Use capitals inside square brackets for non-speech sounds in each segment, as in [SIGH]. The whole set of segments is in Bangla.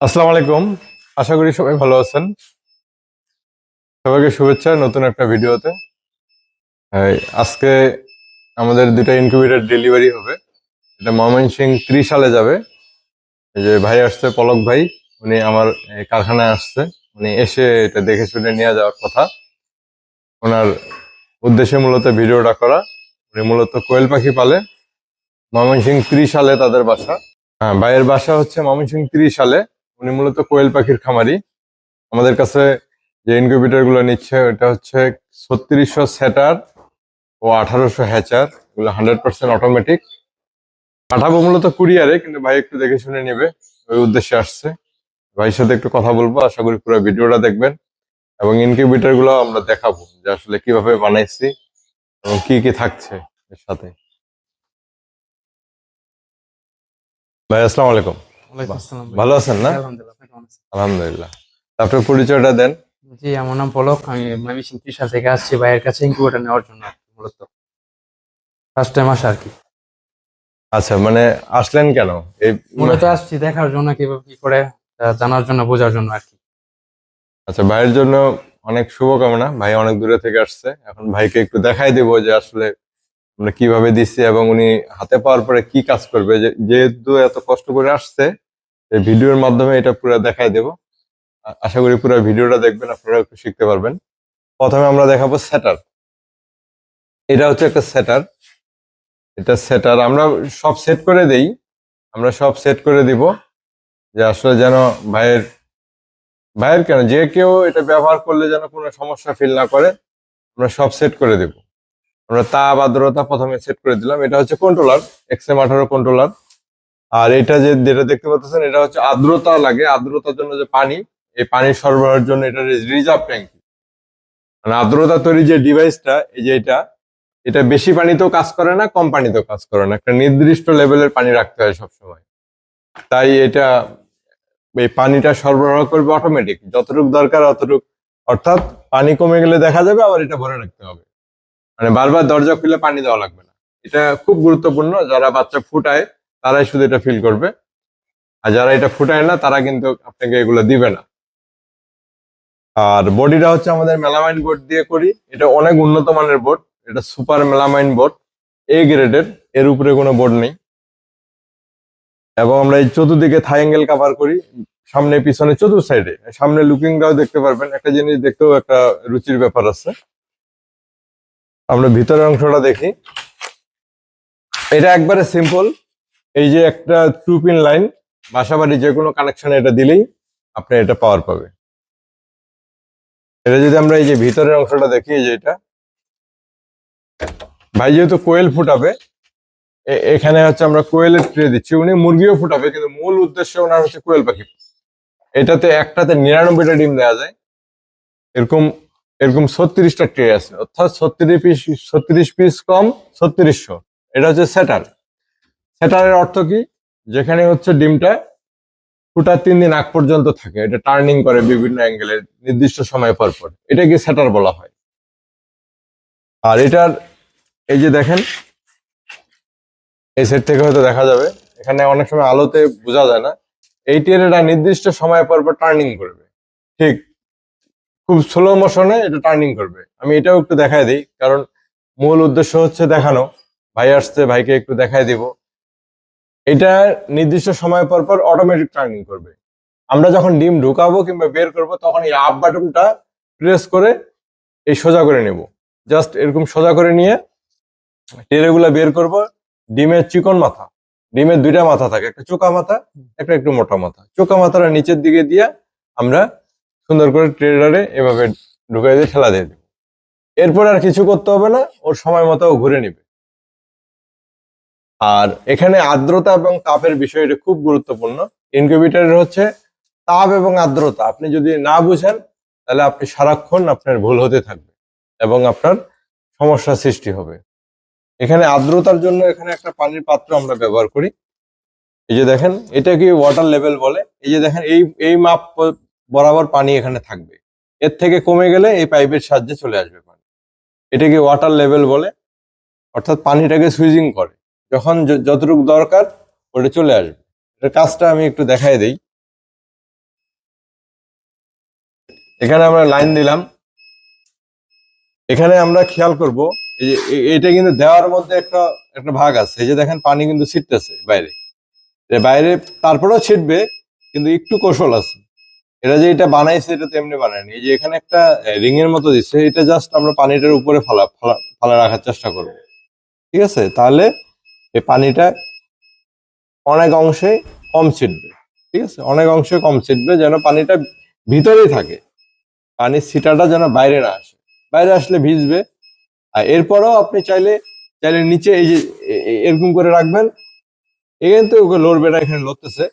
আসসালামু আলাইকুম। আশা করি সবাই ভালো আছেন। সবাইকে শুভেচ্ছা নতুন একটা ভিডিওতে। আজকে আমাদের দুটা ইনকিউবেটর ডেলিভারি হবে। এটা ময়মনসিং ত্রিশ সালে যাবে। এই যে ভাই আসছে, পলক ভাই, উনি আমার কারখানায় আসছে। উনি এসে এটা দেখে শুনে নিয়ে যাওয়ার কথা। ওনার উদ্দেশ্যে মূলত ভিডিওটা করা। উনি মূলত কোয়েল পাখি পালে। ময়মনসিং ত্রিশ সালে তাদের বাসা। হ্যাঁ ভাইয়ের বাসা হচ্ছে ময়মনসিং ত্রিশ সালে উনি মূলত কোয়েল পাখির খামারি। আমাদের কাছে যে ইনকিউবেটরগুলো নিচ্ছে, ওটা হচ্ছে ছত্রিশশো সেটার ও আঠারোশো হ্যাচার। এগুলো হান্ড্রেড পার্সেন্ট অটোমেটিক পাঠাবো মূলত কুরিয়ারে, কিন্তু ভাই একটু দেখে শুনে নেবে। ওই উদ্দেশ্যে আসছে। ভাইয়ের সাথে একটু কথা বলব, আশা করি পুরো ভিডিওটা দেখবেন। এবং ইনকিউবেটরগুলো আমরা দেখাবো যে আসলে কীভাবে বানাইছি এবং কি কি থাকছে এর সাথে। ভাই, আসসালামু আলাইকুম। ভালো আছেন না? আলহামদুলিল্লাহ আপনার পরিচয়টা দেন। জি আমার নাম পলক। আমি ময়মনসিংহ ত্রিশাল থেকে আসছি ভাইয়ের কাছে ইনকিউবেটর নেওয়ার জন্য মূলত। ফার্স্ট টাইম আসা আর কি। আচ্ছা মানে আসলেন কেন? এই মূলত আসছি দেখার জন্য কীভাবে কি করে জানার জন্য বোঝার জন্য আর কি। আচ্ছা ভাইয়ের জন্য অনেক শুভকামনা। ভাই অনেক দূরে থেকে আসছে। এখন ভাইকে একটু দেখাই দেবো যে আসলে আমরা কীভাবে দিচ্ছি এবং উনি হাতে পাওয়ার পরে কি কাজ করবে। যেহেতু এত কষ্ট করে আসছে এই ভিডিওর মাধ্যমে এটা পুরো দেখাই দেবো। আশা করি পুরো ভিডিওটা দেখবেন আপনারা একটু শিখতে পারবেন। প্রথমে আমরা দেখাবো সেটার। এটা হচ্ছে একটা সেটার। এটা সেটার আমরা সব সেট করে দেই। আমরা সব সেট করে দিব যে আসলে যেন ভাইয়ের ভাইয়ের কেন? যে কেউ এটা ব্যবহার করলে যেন কোনো সমস্যা ফিল না করে, আমরা সব সেট করে দেব। আমরা তাপ আর্দ্রতা প্রথমে সেট করে দিলাম। এটা হচ্ছে কন্ট্রোলার এক্সএম আঠারো কন্ট্রোলার আর এটা যে যেটা দেখতে পাচ্ছেন, এটা হচ্ছে আর্দ্রতা লাগে। আর্দ্রতার জন্য যে পানি, এই পানি সরবরাহের জন্য এটা রিজার্ভ ট্যাঙ্কি মানে আর্দ্রতা তৈরি যে ডিভাইসটা এই যে এটা এটা বেশি পানিতেও কাজ করে না, কম পানিতেও কাজ করে না। একটা নির্দিষ্ট লেভেলের পানি রাখতে হয় সবসময়। তাই এটা, এই পানিটা সরবরাহ করবে অটোমেটিক যতটুকু দরকার অতটুক। অর্থাৎ পানি কমে গেলে দেখা যাবে, আবার এটা ভরে রাখতে হবে। মানে বারবার দরজা খুলে পানি দেওয়া লাগবে না। এটা খুব গুরুত্বপূর্ণ। যারা বাচ্চা ফুটায় তারাই শুধু এটা ফিল করবে। আর যারা এটা ফুটায় না, তারা কিন্তু আপনাকে এগুলো দিবে না। আর বডিটা হচ্ছে আমাদের মেলামাইন বোর্ড দিয়ে করি। এটা অনেক উন্নত মানের বোর্ড এটা সুপার মেলামাইন বোর্ড এ গ্রেডের এর। উপরে কোনো বোর্ড নেই। এবং আমরা এই চতুর্দিকে থাই অ্যাঙ্গেল কাভার করি। সামনে, পিছনে, চতুর সাইডে সামনে লুকিংটাও দেখতে পারবেন। একটা জিনিস দেখতেও একটা রুচির ব্যাপার আছে। আমরা ভিতরের অংশটা দেখি। এটা একবারে সিম্পল এই যে একটা টু পিন লাইন বাসাবাড়ি যে কোনো কানেকশনে এটা দিলেই আপনি এটা পাওয়ার পাবে এটা যদি আমরা এই যে ভিতরের অংশটা দেখি যে এটা। ভাই যেহেতু কোয়েল ফুটাবে এখানে হচ্ছে আমরা কোয়েলের ট্রে দিচ্ছি। উনি মুরগিও ফুটাবে, কিন্তু মূল উদ্দেশ্য ওনার হচ্ছে কোয়েল পাখি। এটাতে একটাতে নিরানব্বইটা ডিম দেওয়া যায়। এরকম এরকম ছত্রিশটা ট্রে আছে। অর্থাৎ ছত্রিশ পিস ছত্রিশ পিস কম, ছত্রিশশো। এটা হচ্ছে সেটার সেটারের অর্থ কি? যেখানে হচ্ছে ডিমটা ফুটার তিন দিন আগ পর্যন্ত থাকে। এটা টার্নিং করে বিভিন্ন অ্যাঙ্গেলে নির্দিষ্ট সময় পর পর। এটাকে সেটার বলা হয়। আর এটার, এই যে দেখেন, এই সেট থেকে হয়তো দেখা যাবে। এখানে অনেক সময় আলোতে বোঝা যায় না। এই টিয়ারটা নির্দিষ্ট সময় পর পর টার্নিং করবে। ঠিক, খুব স্লো মোশনে এটা টার্নিং করবে। আমি এটাও একটু দেখাই দিই, কারণ মূল উদ্দেশ্য হচ্ছে দেখানো। ভাই আসছে, ভাইকে একটু দেখাই দিব। এটা নির্দিষ্ট সময় পর পর অটোমেটিক টার্নিং করবে। আমরা যখন ডিম ঢুকাবো কিংবা বের করব, তখন এই আপ বাটনটা প্রেস করে এই সোজা করে নেব। জাস্ট এরকম সোজা করে নিয়ে টেরেগুলা বের করব। ডিমের চিকন মাথা, ডিমের দুইটা মাথা থাকে, একটা চোকা মাথা, একটা একটু মোটা মাথা। চোকা মাথাটা নিচের দিকে দিয়ে আমরা সুন্দর করে ট্রেডারে এভাবে ঢুকাই দিয়ে ঠেলা দিয়ে দেবো। এরপর আর কিছু করতে হবে না, ওর সময় মতো ঘুরে নিবে। আর এখানে আর্দ্রতা এবং তাপের বিষয়টা খুব গুরুত্বপূর্ণ। ইনকিউবেটরের হচ্ছে তাপ এবং আর্দ্রতা। আপনি যদি না বুঝেন, তাহলে আপনি সারাক্ষণ আপনার ভুল হতে থাকবে এবং আপনার সমস্যা সৃষ্টি হবে। এখানে আর্দ্রতার জন্য এখানে একটা পানির পাত্র আমরা ব্যবহার করি। এই যে দেখেন এটা কি ওয়াটার লেভেল বলে। এই যে দেখেন, এই এই মাপ বরাবর পানি এখানে থাকবে। এর থেকে কমে গেলে এই পাইপের সাহায্যে চলে আসবে পানি। এটাকে ওয়াটার লেভেল বলে। অর্থাৎ পানিটাকে সুইজিং করে। যখন যতটুকু দরকার ওটা চলে আসবে। এটার কাজটা আমি একটু দেখাই দেই। এখানে আমরা লাইন দিলাম। এখানে আমরা খেয়াল করব, এই যে এটা কিন্তু দেওয়ার মধ্যে একটা একটা ভাগ আছে। এই যে দেখেন, পানি কিন্তু ছিটতেছে বাইরে। বাইরে তারপরেও ছিটবে, কিন্তু একটু কৌশল আছে। এটা যে এটা বানাইছে, এটা তো এমনি বানায়নি। এই যে এখানে একটা রিং এর মতো দিচ্ছে, এটা জাস্ট আমরা পানিটার উপরে ফালা ফালা ফালা রাখার চেষ্টা করব। ঠিক আছে? তাহলে এই পানিটা অনেক অংশে কম ছিটবে, ঠিক আছে? অনেক অংশে কম ছিটবে যেন পানিটা ভিতরেই থাকে। পানির ছিটাটা যেন বাইরে না আসে। বাইরে আসলে ভিজবে। আর এরপরও আপনি চাইলে চাইলে নিচে এই যে এরকম করে রাখবেন। এখানে তো ওকে লড়বে না, এখানে লড়তেছে।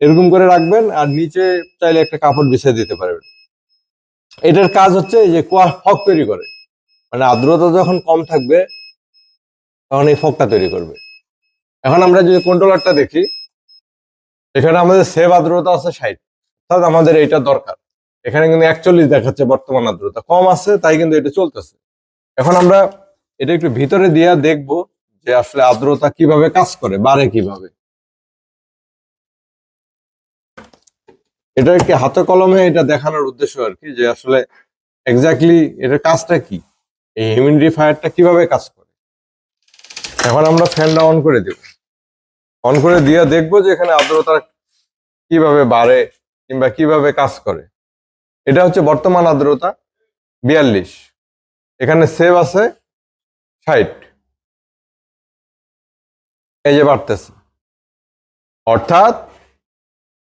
এরকম করে রাখবেন আর নিচে চাইলে একটা কাপড় বিছিয়ে দিতে পারবেন। এটার কাজ হচ্ছে যে কুয়া ফক তৈরি করে। মানে আর্দ্রতা যখন কম থাকবে, তখন এই ফকটা তৈরি করবে। এখন আমরা যদি কন্ট্রোলারটা দেখি, এখানে আমাদের সেভ আর্দ্রতা আছে ষাট। অর্থাৎ আমাদের এটা দরকার। এখানে কিন্তু একচল্লিশ দেখাচ্ছে বর্তমান আর্দ্রতা। কম আছে, তাই কিন্তু এটা চলতেছে। এখন আমরা এটা একটু ভিতরে দিয়ে দেখব যে আসলে আর্দ্রতা কীভাবে কাজ করে, বাড়ে কীভাবে। এটা কি হাতে কলমে এটা দেখানোর উদ্দেশ্য আর কি, যে আসলে এক্স্যাক্টলি এটার কাজটা কি? এই হিউমিডিফায়ারটা কীভাবে কাজ করে? এখন আমরা ফ্যানটা অন করে দেব। অন করে দিয়ে দেখব যে এখানে আর্দ্রতা কীভাবে বাড়ে কিংবা কীভাবে কাজ করে। এটা হচ্ছে বর্তমান আর্দ্রতা বিয়াল্লিশ। এখানে সেভ আছে ষাট। এই যে বাড়তেছে। অর্থাৎ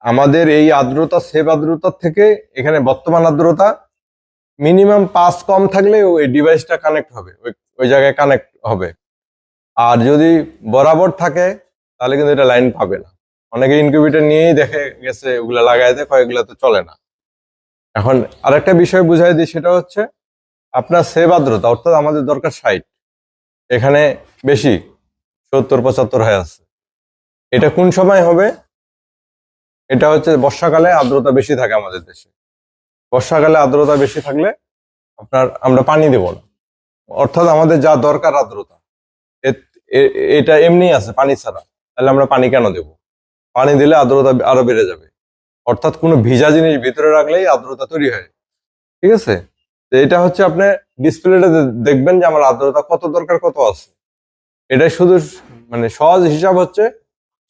আমাদের এই আর্দ্রতা, সেভ আর্দ্রতার থেকে এখানে বর্তমান আর্দ্রতা মিনিমাম পাঁচ কম থাকলে ওই ডিভাইসটা কানেক্ট হবে ওই জায়গায় কানেক্ট হবে। আর যদি বরাবর থাকে তাহলে কিন্তু এটা লাইন পাবে না। অনেকে ইনকিউবেটর নিয়েই দেখে গেছে, ওগুলা লাগাই দেয় কয়েকগুলো তো চলে না। এখন আরেকটা বিষয় বুঝাই দিই, সেটা হচ্ছে আপনার সেভ আর্দ্রতা, অর্থাৎ আমাদের দরকার ষাট। এখানে বেশি, সত্তর, পঁচাত্তর হয়ে আছে। এটা কোন সময় হবে? এটা হচ্ছে বর্ষাকালে আর্দ্রতা বেশি থাকে আমাদের দেশে। বর্ষাকালে আর্দ্রতা বেশি থাকলে আপনার আমরা পানি দেব না। অর্থাৎ আমাদের যা দরকার আর্দ্রতা। এটা এমনি আছে, পানি ছাড়া। তাহলে আমরা পানি কেন দেব? পানি দিলে আর্দ্রতা আরও বেড়ে যাবে। অর্থাৎ কোনো ভিজা জিনিস ভিতরে রাখলেই আর্দ্রতা তৈরি হয়। ঠিক আছে? তো এটা হচ্ছে আপনি ডিসপ্লেটা দেখবেন যে আমার আর্দ্রতা কত দরকার, কত আছে। এটা শুধু মানে সহজ হিসাব হচ্ছে,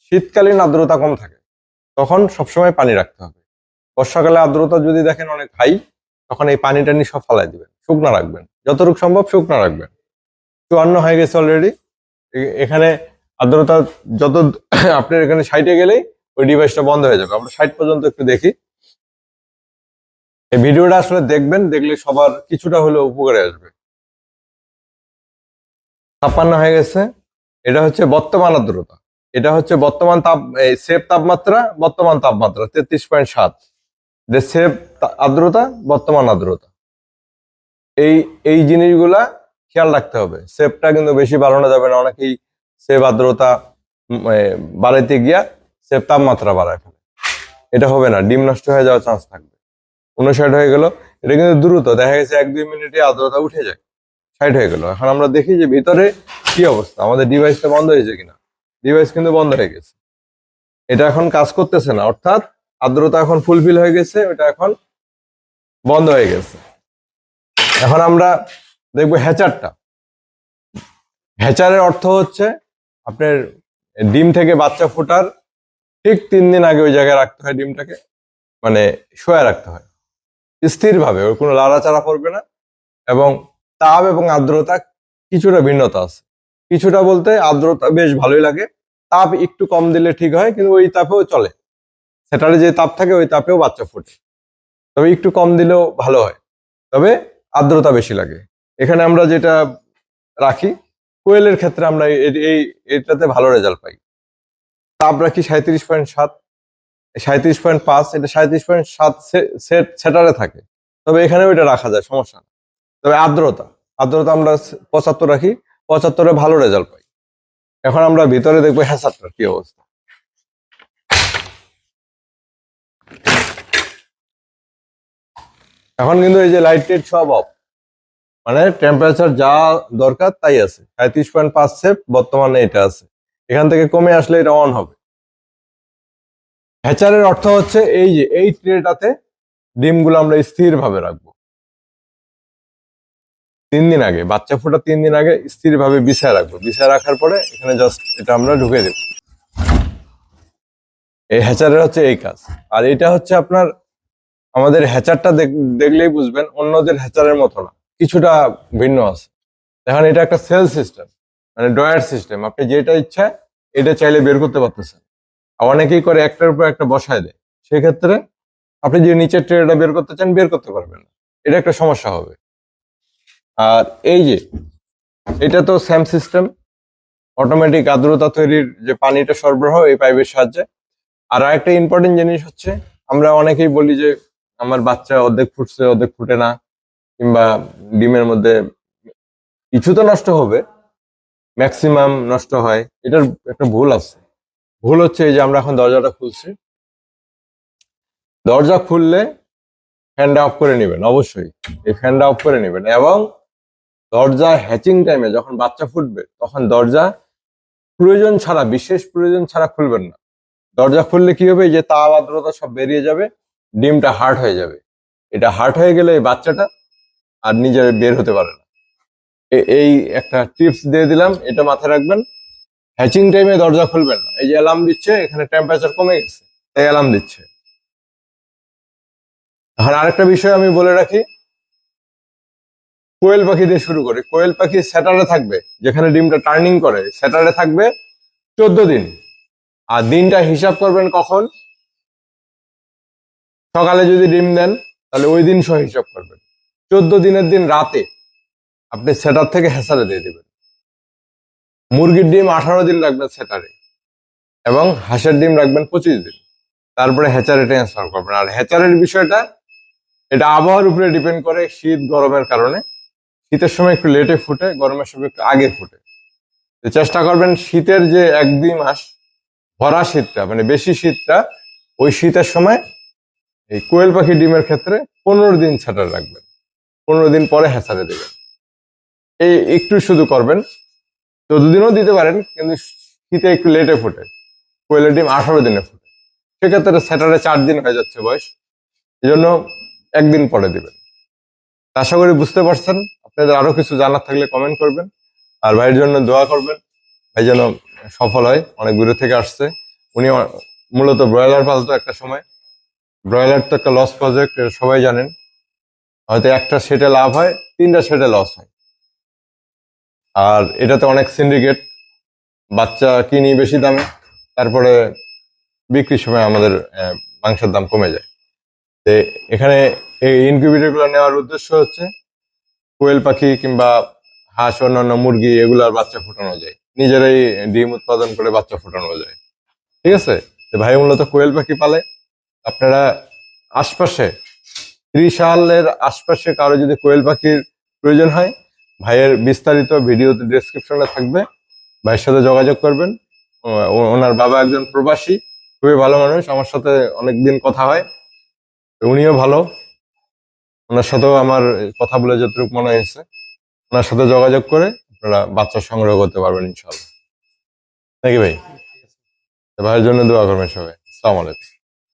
শীতকালীন আর্দ্রতা কম থাকে। তখন সবসময় পানি রাখতে হবে। বর্ষাকালে আর্দ্রতা যদি দেখেন অনেক হাই তখন এই পানি টানি সব ফালাই দিবেন। শুকনো রাখবেন। যতটুকু সম্ভব শুকনো রাখবেন। চুয়ান্ন হয়ে গেছে অলরেডি এখানে আর্দ্রতা যত [COUGHS] আপনার এখানে সাইটে গেলেই ওই ডিভাইসটা বন্ধ হয়ে যাবে। আমরা সাইট পর্যন্ত একটু দেখি। এই ভিডিওটা আসলে দেখবেন, দেখলে সবার কিছুটা হলেও উপকারে আসবে। ছাপ্পান্ন হয়ে গেছে। এটা হচ্ছে বর্তমান আর্দ্রতা। এটা হচ্ছে বর্তমান তাপ সেভ তাপমাত্রা, বর্তমান তাপমাত্রা, তেত্রিশ পয়েন্ট সাত। সেফ আর্দ্রতা, বর্তমান আর্দ্রতা। এই এই জিনিসগুলা খেয়াল রাখতে হবে। সেফটা কিন্তু বেশি বাড়ানো যাবে না, অনেকেই সেভ আর্দ্রতা বাড়াইতে গিয়া সেভ তাপমাত্রা বাড়ায় ফেলে। এটা হবে না, ডিম নষ্ট হয়ে যাওয়ার চান্স থাকবে। উনষাট হয়ে গেল, এটা কিন্তু দ্রুত, দেখা গেছে এক দুই মিনিটে আর্দ্রতা উঠে যায়। ষাট হয়ে গেল, এখন আমরা দেখি যে ভিতরে কি অবস্থা, আমাদের ডিভাইসটা বন্ধ হয়েছে কিনা। ডিভাইস কিন্তু বন্ধ হয়ে গেছে। এটা এখন কাজ করতেছে না, অর্থাৎ আর্দ্রতা এখন ফুলফিল হয়ে গেছে, ওটা এখন বন্ধ হয়ে গেছে। এখন আমরা দেখব হ্যাচারটা। হ্যাচারের অর্থ হচ্ছে আপনার ডিম থেকে বাচ্চা ফোটার ঠিক তিন দিন আগে ওই জায়গায় রাখতে হয় ডিমটাকে মানে শোয়া রাখতে হয়। স্থিরভাবে, ওর কোনো লাড়াচাড়া করবে না এবং তাপ এবং আর্দ্রতা কিছুটা ভিন্নতা আছে। কিছুটা বলতে আর্দ্রতা বেশ ভালোই লাগে। তাপ একটু কম দিলে ঠিক হয়, কিন্তু ওই তাপেও চলে। সেটারে যে তাপ থাকে, ওই তাপেও বাচ্চা ফোটে। তবে একটু কম দিলেও ভালো হয়। তবে আর্দ্রতা বেশি লাগে। এখানে আমরা যেটা রাখি কোয়েলের ক্ষেত্রে আমরা এই- এটাতে ভালো রেজাল্ট পাই। তাপ রাখি সাঁত্রিশ পয়েন্ট সাত। সাঁত্রিশ পয়েন্ট পাঁচ, এটা সাঁত্রিশ পয়েন্ট সাত সেট সেটারে থাকে। তবে এখানেও এটা রাখা যায়, সমস্যা তবে আর্দ্রতা আর্দ্রতা আমরা পঁচাত্তর রাখি, পঁচাত্তরে ভালো রেজাল্ট পাই। এখন আমরা ভিতরে দেখব হ্যাসারটার কি অবস্থা। এখন কিন্তু এই যে লাইট টেট সব অফ মানে টেম্পারেচার যা দরকার তাই আছে। সাঁত্রিশ পয়েন্ট পাঁচ সেফ বর্তমানে এটা আছে। এখান থেকে কমে আসলে এটা অন হবে। হ্যাচারের অর্থ হচ্ছে এই যে, এই ট্রেটাতে ডিমগুলো আমরা স্থির ভাবে রাখব। তিন দিন আগে, বাচ্চা ফোটা তিন দিন আগে স্থির ভাবে বিছায় রাখব। বিছায় রাখার পরে এখানে জাস্ট এটা আমরা ঢুকে দেব। এই হ্যাচারের হচ্ছে এই কাজ। আর এটা হচ্ছে আপনার, আমাদের হ্যাচারটা দেখ- দেখলেই বুঝবেন, অন্যদের হ্যাচারের মতো না। কিছুটা ভিন্ন আছে। এখন এটা একটা সেল সিস্টেম মানে ড্রয়ার সিস্টেম আপনি যেটা ইচ্ছা, এটা চাইলে বের করতে পারতেছেন। আর অনেকেই করে একটার উপর একটা বসায় দেয়। সেক্ষেত্রে আপনি যে নিচের ট্রেটা বের করতে চান, বের করতে পারবেন না। এটা একটা সমস্যা হবে। আর এই যে, এটা তো স্যাম সিস্টেম অটোমেটিক আর্দ্রতা তৈরির যে পানিটা সরবরাহ, এই পাইপের সাহায্যে। আর একটা ইম্পর্টেন্ট জিনিস হচ্ছে, আমরা অনেকেই বলি যে, আমার বাচ্চা অর্ধেক ফুটছে, অর্ধেক ফুটে না। কিংবা ডিমের মধ্যে কিছু তো নষ্ট হবে ম্যাক্সিমাম নষ্ট হয়, এটার একটা ভুল আছে। ভুল হচ্ছে এই যে আমরা এখন দরজাটা খুলছি। দরজা খুললে ফ্যানটা অফ করে নেবেন, অবশ্যই। এই ফ্যানটা অফ করে নেবেন এবং দরজা হ্যাচিং টাইমে যখন বাচ্চা ফুটবে, তখন দরজা প্রয়োজন ছাড়া, বিশেষ প্রয়োজন ছাড়া খুলবেন না। দরজা খুললে কি হবে? যে তাপ আর্দ্রতা সব বেরিয়ে যাবে, ডিমটা হার্ড হয়ে যাবে। এটা হার্ড হয়ে গেলে এই বাচ্চাটা আর নিজে বের হতে পারে না। এই একটা টিপস দিয়ে দিলাম, এটা মাথায় রাখবেন। হ্যাচিং টাইমে দরজা খুলবেন না। এই যে অ্যালার্ম দিচ্ছে, এখানে টেম্পারেচার কমে গেছে, তাই অ্যালার্ম দিচ্ছে। এখন আরেকটা বিষয় আমি বলে রাখি, কোয়েল পাখি দিয়ে শুরু করি। কোয়েল পাখি স্যাটারে থাকবে, যেখানে ডিমটা টার্নিং করে স্যাটারে থাকবে চোদ্দ দিন। আর দিনটা হিসাব করবেন কখন? সকালে যদি ডিম দেন, তাহলে ওই দিন সহ হিসাব করবেন। চোদ্দ দিনের দিন রাতে আপনি সেটার থেকে হেসারে দিয়ে দেবেন। মুরগির ডিম আঠারো দিন রাখবেন সেটারে এবং হাঁসের ডিম রাখবেন পঁচিশ দিন। তারপরে হ্যাচারে ট্রান্সফার করবেন। আর হ্যাচারের বিষয়টা, এটা আবহাওয়ার উপরে ডিপেন্ড করে শীত, গরমের কারণে। শীতের সময় একটু লেটে ফুটে, গরমের সময় একটু আগে ফুটে। চেষ্টা করবেন শীতের যে এক দুই মাস, ভরা শীতটা মানে বেশি শীতটা, ওই শীতের সময় এই কোয়েল পাখি ডিমের ক্ষেত্রে পনেরো দিন ছাটার রাখবেন। পনেরো দিন পরে হ্যাঁচারে দেবেন। এই একটু শুধু করবেন। চোদ্দ দিনও দিতে পারেন, কিন্তু শীতে একটু লেটে ফুটে। কোয়েলের ডিম আঠারো দিনে ফুটে। সেক্ষেত্রে স্যাটারে চার দিন হয়ে যাচ্ছে বয়স। এই জন্য একদিন পরে দিবেন। আশা করি বুঝতে পারছেন। আপনাদের আরও কিছু জানার থাকলে কমেন্ট করবেন। আর ভাইয়ের জন্য দোয়া করবেন। ভাই যেন সফল হয়, অনেক দূরে থেকে আসছে। উনি মূলত ব্রয়লার পালতো একটা সময়। ব্রয়লার তো একটা লস প্রজেক্ট সবাই জানেন। হয়তো একটা সেটে লাভ হয়, তিনটা সেটে লস হয়। আর এটাতে অনেক সিন্ডিকেট বাচ্চা কিনি বেশি দামে, তারপরে বিক্রির সময় আমাদের মাংসের দাম কমে যায়। তো এখানে এই ইনকিউবেটরগুলো নেওয়ার উদ্দেশ্য হচ্ছে, কোয়েল পাখি কিংবা হাঁস, অন্যান্য মুরগি এগুলার বাচ্চা ফোটানো যায়। নিজেরাই ডিম উৎপাদন করে বাচ্চা ফোটানো যায়। ঠিক আছে? ভাই মূলত কোয়েল পাখি পালে আপনারা আশপাশে ত্রিশালের আশপাশে কারও যদি কোয়েল পাখির প্রয়োজন হয়, ভাইয়ের বিস্তারিত ভিডিও ডেসক্রিপশনে থাকবে। ভাইয়ের সাথে যোগাযোগ করবেন। ওনার বাবা একজন প্রবাসী, খুবই ভালো মানুষ, আমার সাথে অনেকদিন কথা হয়। উনিও ভালো। ওনার সাথেও আমার কথা বলে যতটুকু মনে হয়েছে। ওনার সাথে যোগাযোগ করে আপনারা বাচ্চা সংগ্রহ করতে পারবেন ইনশাল্লাহ নাকি ভাই? ভাইয়ের জন্য দোয়া করবেন সবাই। আসসালামু